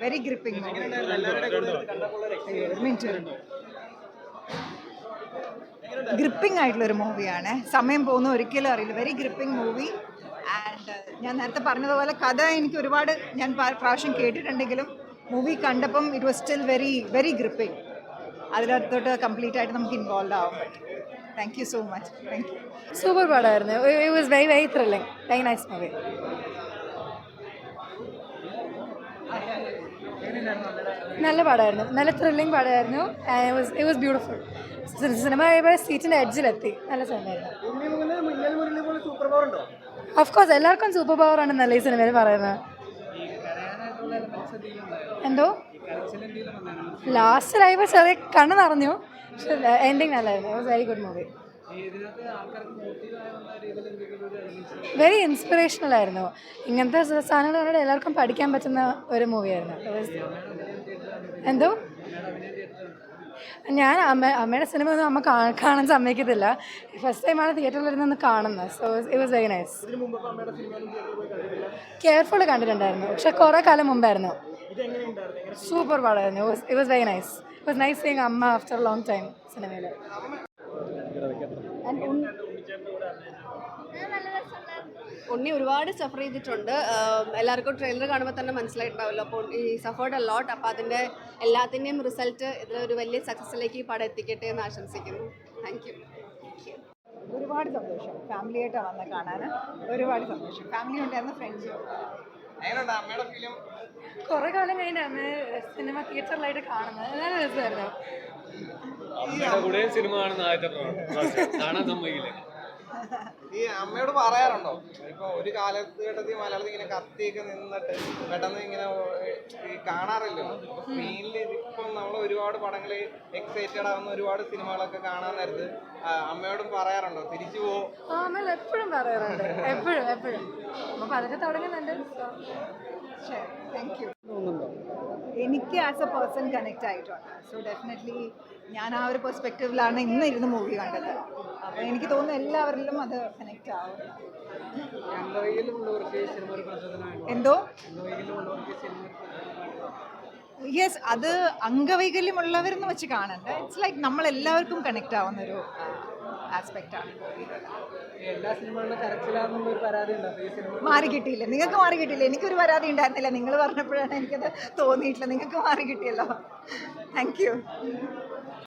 Very gripping gripping ആയിട്ടുള്ള ഒരു മൂവിയാണ് സമയം പോകുന്ന ഒരിക്കലും അറിയില്ല. വെരി ഗ്രിപ്പിംഗ് മൂവി ആൻഡ് ഞാൻ നേരത്തെ പറഞ്ഞതുപോലെ കഥ എനിക്ക് ഒരുപാട് ഞാൻ പ്രാവശ്യം കേട്ടിട്ടുണ്ടെങ്കിലും മൂവി കണ്ടപ്പം it was still very very gripping അതിലടുത്തോട്ട് complete ആയിട്ട് നമുക്ക് ഇൻവോൾവ് ആവാൻ പറ്റും. Thank you so much thank you super പടമായിരുന്നു it was very very thrilling very nice movie നല്ല പടമായിരുന്നു നല്ല ത്രില്ലിംഗ് പടമായിരുന്നു ഇറ്റ് വാസ് ബ്യൂട്ടിഫുൾ സിനിമ സീറ്റിന്റെ എഡ്ജിലെത്തി നല്ല സിനിമയായിരുന്നു ഓഫ് കോഴ്സ് എല്ലാവർക്കും സൂപ്പർ പവർ ആണെന്നല്ലേ ഈ സിനിമയിൽ പറയുന്നത്. എന്തോ? ലാസ്റ്റ് ലൈവ് ചെറിയ കണ്ണ് നിറഞ്ഞു. പക്ഷെ എൻഡിങ് നല്ലായിരുന്നു very good movie very inspirational ആയിരുന്നു. ഇങ്ങനത്തെ സാധനങ്ങൾ കണ്ടിട്ട് എല്ലാവർക്കും പഠിക്കാൻ പറ്റുന്ന ഒരു മൂവിയായിരുന്നു എന്തോ? ഞാൻ അമ്മ അമ്മയുടെ സിനിമ ഒന്നും അമ്മ കാണാൻ സമ്മതിക്കത്തില്ല. ഫസ്റ്റ് ടൈമാണ് തിയേറ്ററിൽ ഇരുന്ന് കാണുന്നത്. So it was very nice careful കണ്ടിട്ടുണ്ടായിരുന്നു. പക്ഷെ കുറേ കാലം മുമ്പായിരുന്നു. സൂപ്പർ പടമായിരുന്നു it was very nice it was nice seeing Amma after long time സിനിമയിൽ ഉണ്ണി ഒരുപാട് സഫർ ചെയ്തിട്ടുണ്ട്. എല്ലാവർക്കും ട്രെയിലർ കാണുമ്പോൾ തന്നെ മനസ്സിലായിട്ടുണ്ടാവില്ല അപ്പോൾ ഈ സഫേർഡ് അലോട്ട് അപ്പോൾ അതിന്റെ എല്ലാത്തിന്റെയും റിസൾട്ട് ഇതിലൊരു വലിയ സക്സസ്സിലേക്ക് ഈ പടം എത്തിക്കട്ടെ എന്ന് ആശംസിക്കുന്നു. താങ്ക് യു ഒരുപാട് സന്തോഷം. ഫാമിലി ആയിട്ടാണ് വന്ന് കാണാൻ ഒരുപാട് സന്തോഷം. ഫാമിലി ഉണ്ടായിരുന്നു ഫ്രണ്ട്സും കുറെ അമ്മയുടെ ഫിലിം കുറേ കാലം കഴിഞ്ഞാണ് സിനിമ തിയേറ്ററിലായിട്ട് കാണുന്നത്. നല്ല രസമായിരുന്നു. കൂടെ സിനിമ കാണുന്ന ആദ്യത്തെ. കാണാൻ സമ്മതിക്കില്ല. ഈ അമ്മയോട് പറയാറുണ്ടോ? ഇപ്പൊ ഒരു കാലഘട്ടത്തിൽ മലയാളത്തിൽ ഇങ്ങനെ കത്തിയൊക്കെ നിന്നിട്ട് പെട്ടെന്ന് ഇങ്ങനെ കാണാറില്ലോ ഈ കാണാറില്ലല്ലോ? സ്ക്രീനിൽ ഇപ്പം നമ്മൾ ഒരുപാട് പടങ്ങൾ എക്സൈറ്റഡ് ആവുന്ന ഒരുപാട് സിനിമകളൊക്കെ കാണാൻ നേരത്ത് അമ്മയോടും പറയാറുണ്ടോ? തിരിച്ചു പോ. അമ്മ എപ്പോഴും പറയാറുണ്ട്. എപ്പോഴും എപ്പോഴും. അതൊക്കെ തുടങ്ങുന്നുണ്ട്. ശരി. താങ്ക് യു എനിക്ക് ആസ് എ പേഴ്സൺ കണക്ട് ആയിട്ടുണ്ട്. സോ ഡെഫിനറ്റ്ലി ഞാൻ ആ ഒരു പെർസ്പെക്റ്റീവിലാണ് ഇന്ന് ഇരുന്ന് മൂവി കണ്ടത്. അപ്പോൾ എനിക്ക് തോന്നുന്നു എല്ലാവരിലും അത് കണക്ട് ആവും. എന്തോ? യെസ് അത് അംഗവൈകല്യമുള്ളവരെന്ന് വെച്ച് കാണണ്ട. ഇറ്റ്സ് ലൈക്ക് നമ്മൾ എല്ലാവർക്കും കണക്ട് ആവുന്ന ഒരു ആസ്പെക്റ്റ് ആണ് മാറി കിട്ടിയില്ല. നിങ്ങൾക്ക് മാറി കിട്ടിയില്ല. എനിക്കൊരു പരാതി ഉണ്ടായിരുന്നില്ല. നിങ്ങൾ പറഞ്ഞപ്പോഴാണ് എനിക്കത് തോന്നിയിട്ടില്ല. നിങ്ങൾക്ക് മാറി കിട്ടിയല്ലോ. Thank you